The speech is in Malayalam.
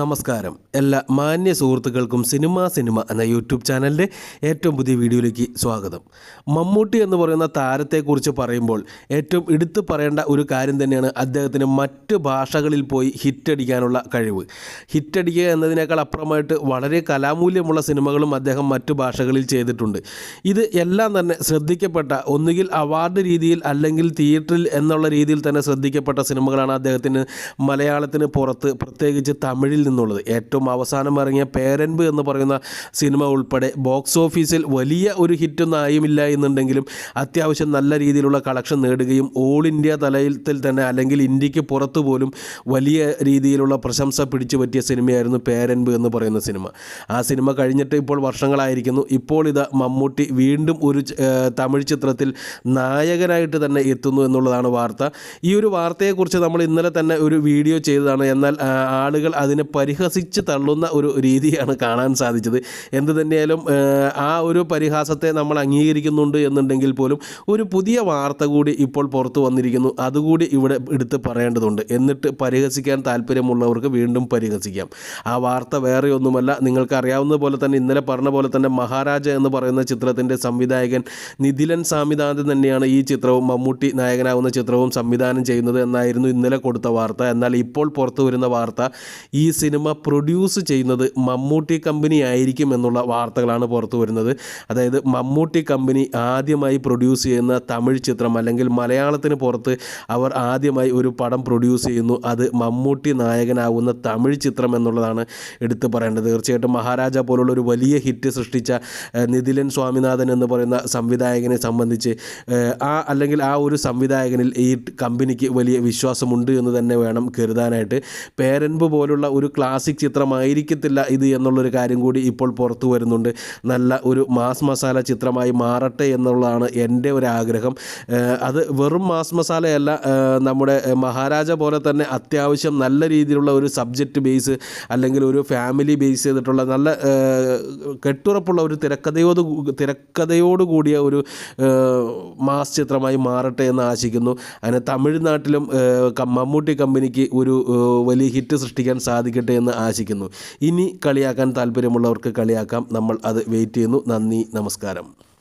നമസ്കാരം. എല്ലാ മാന്യ സുഹൃത്തുക്കൾക്കും സിനിമ സിനിമ എന്ന യൂട്യൂബ് ചാനലിന്റെ ഏറ്റവും പുതിയ വീഡിയോയിലേക്ക് സ്വാഗതം. മമ്മൂട്ടി എന്ന് പറയുന്ന താരത്തെക്കുറിച്ച് പറയുമ്പോൾ ഏറ്റവും എടുത്തു പറയേണ്ട ഒരു കാര്യം തന്നെയാണ് അദ്ദേഹത്തിന് മറ്റ് ഭാഷകളിൽ പോയി ഹിറ്റടിക്കാനുള്ള കഴിവ്. ഹിറ്റടിക്കുക എന്നതിനേക്കാൾ അപ്പുറമായിട്ട് വളരെ കലാമൂല്യമുള്ള സിനിമകളും അദ്ദേഹം മറ്റു ഭാഷകളിൽ ചെയ്തിട്ടുണ്ട്. ഇത് എല്ലാം തന്നെ ശ്രദ്ധിക്കപ്പെട്ട ഒന്നുകിൽ അവാർഡ് രീതിയിൽ അല്ലെങ്കിൽ തിയേറ്ററിൽ എന്നുള്ള രീതിയിൽ തന്നെ ശ്രദ്ധിക്കപ്പെട്ട സിനിമകളാണ് അദ്ദേഹത്തിന് മലയാളത്തിന് പുറത്ത് പ്രത്യേകിച്ച് തമിഴിൽ നിന്നുള്ളത്. ഏറ്റവും അവസാനം ഇറങ്ങിയ പേരൻപ് എന്ന് പറയുന്ന സിനിമ ഉൾപ്പെടെ ബോക്സ് ഓഫീസിൽ വലിയ ഒരു ഹിറ്റൊന്നും ആയുമില്ല എന്നുണ്ടെങ്കിലും അത്യാവശ്യം നല്ല രീതിയിലുള്ള കളക്ഷൻ നേടുകയും ഓൾ ഇന്ത്യ തലത്തിൽ തന്നെ അല്ലെങ്കിൽ ഇന്ത്യയ്ക്ക് പുറത്തു പോലും വലിയ രീതിയിലുള്ള പ്രശംസ പിടിച്ചു പറ്റിയ സിനിമയായിരുന്നു പേരൻപ് എന്ന് പറയുന്ന സിനിമ. ആ സിനിമ കഴിഞ്ഞിട്ട് ഇപ്പോൾ വർഷങ്ങളായിരിക്കുന്നു. ഇപ്പോൾ ഇത് മമ്മൂട്ടി വീണ്ടും ഒരു തമിഴ് ചിത്രത്തിൽ നായകനായിട്ട് തന്നെ എത്തുന്നു എന്നുള്ളതാണ് വാർത്ത. ഈ ഒരു വാർത്തയെക്കുറിച്ച് നമ്മൾ ഇന്നലെ തന്നെ ഒരു വീഡിയോ ചെയ്തതാണ്. എന്നാൽ ആളുകൾ അതിനെ പരിഹസിച്ച് തള്ളുന്ന ഒരു രീതിയാണ് കാണാൻ സാധിച്ചത്. എന്ത് തന്നെയായാലും ആ ഒരു പരിഹാസത്തെ നമ്മൾ അംഗീകരിക്കുന്നുണ്ട് എന്നുണ്ടെങ്കിൽ പോലും ഒരു പുതിയ വാർത്ത കൂടി ഇപ്പോൾ പുറത്തു വന്നിരിക്കുന്നു. അതുകൂടി ഇവിടെ എടുത്ത് പറയേണ്ടതുണ്ട്. എന്നിട്ട് പരിഹസിക്കാൻ താല്പര്യമുള്ളവർക്ക് വീണ്ടും പരിഹസിക്കാം. ആ വാർത്ത വേറെ ഒന്നുമല്ല. നിങ്ങൾക്ക് അറിയാവുന്ന പോലെ തന്നെ ഇന്നലെ പറഞ്ഞ പോലെ തന്നെ മഹാരാജ എന്ന് പറയുന്ന ചിത്രത്തിന്റെ സംവിധായകൻ നിധിലൻ സാമിനാഥൻ തന്നെയാണ് ഈ ചിത്രവും മമ്മൂട്ടി നായകനാകുന്ന ചിത്രവും സംവിധാനം ചെയ്യുന്നത് എന്നായിരുന്നു ഇന്നലെ കൊടുത്ത വാർത്ത. എന്നാൽ ഇപ്പോൾ പുറത്തു വരുന്ന വാർത്ത ഈ സിനിമ പ്രൊഡ്യൂസ് ചെയ്യുന്നത് മമ്മൂട്ടി കമ്പനി ആയിരിക്കും എന്നുള്ള വാർത്തകളാണ് പുറത്തു വരുന്നത്. അതായത് മമ്മൂട്ടി കമ്പനി ആദ്യമായി പ്രൊഡ്യൂസ് ചെയ്യുന്ന തമിഴ് ചിത്രം അല്ലെങ്കിൽ മലയാളത്തിന് പുറത്ത് അവർ ആദ്യമായി ഒരു പടം പ്രൊഡ്യൂസ് ചെയ്യുന്നു. അത് മമ്മൂട്ടി നായകനാവുന്ന തമിഴ് ചിത്രം എന്നുള്ളതാണ് എടുത്തു പറയേണ്ടത്. തീർച്ചയായിട്ടും മഹാരാജ പോലുള്ള ഒരു വലിയ ഹിറ്റ് സൃഷ്ടിച്ച നിതിലൻ സ്വാമിനാഥൻ എന്ന് പറയുന്ന സംവിധായകനെ സംബന്ധിച്ച് ആ അല്ലെങ്കിൽ ആ ഒരു സംവിധായകനിൽ ഈ കമ്പനിക്ക് വലിയ വിശ്വാസമുണ്ട് എന്ന് തന്നെ വേണം കരുതാനായിട്ട്. പേരൻപ് പോലുള്ള ഒരു ക്ലാസിക് ചിത്രമായിരിക്കത്തില്ല ഇത് എന്നുള്ളൊരു കാര്യം കൂടി ഇപ്പോൾ പുറത്തു വരുന്നുണ്ട്. നല്ല ഒരു മാസ് മസാല ചിത്രമായി മാറട്ടെ എന്നുള്ളതാണ് എന്റെ ഒരു ആഗ്രഹം അത് വെറും മാസ് മസാലയല്ല നമ്മുടെ മഹാരാജ പോലെ തന്നെ അത്യാവശ്യം നല്ല രീതിയിലുള്ള ഒരു സബ്ജക്റ്റ് ബേസ് അല്ലെങ്കിൽ ഒരു ഫാമിലി ബേസ് ചെയ്തിട്ടുള്ള നല്ല കെട്ടുറപ്പുള്ള ഒരു തിരക്കഥയോട് തിരക്കഥയോട് കൂടിയ ഒരു മാസ് ചിത്രമായി മാറട്ടെ എന്ന് ആശിക്കുന്നു. അതിന് തമിഴ്നാട്ടിലും മമ്മൂട്ടി കമ്പനിക്ക് ഒരു വലിയ ഹിറ്റ് സൃഷ്ടിക്കാൻ സാധിക്കട്ടെ എന്ന് ആശിക്കുന്നു. ഇനി കളിയാക്കാൻ താല്പര്യമുള്ളവർക്ക് കളിയാക്കാം. നമ്മൾ അത് വെയിറ്റ് ചെയ്യുന്നു. നന്ദി നമസ്കാരം.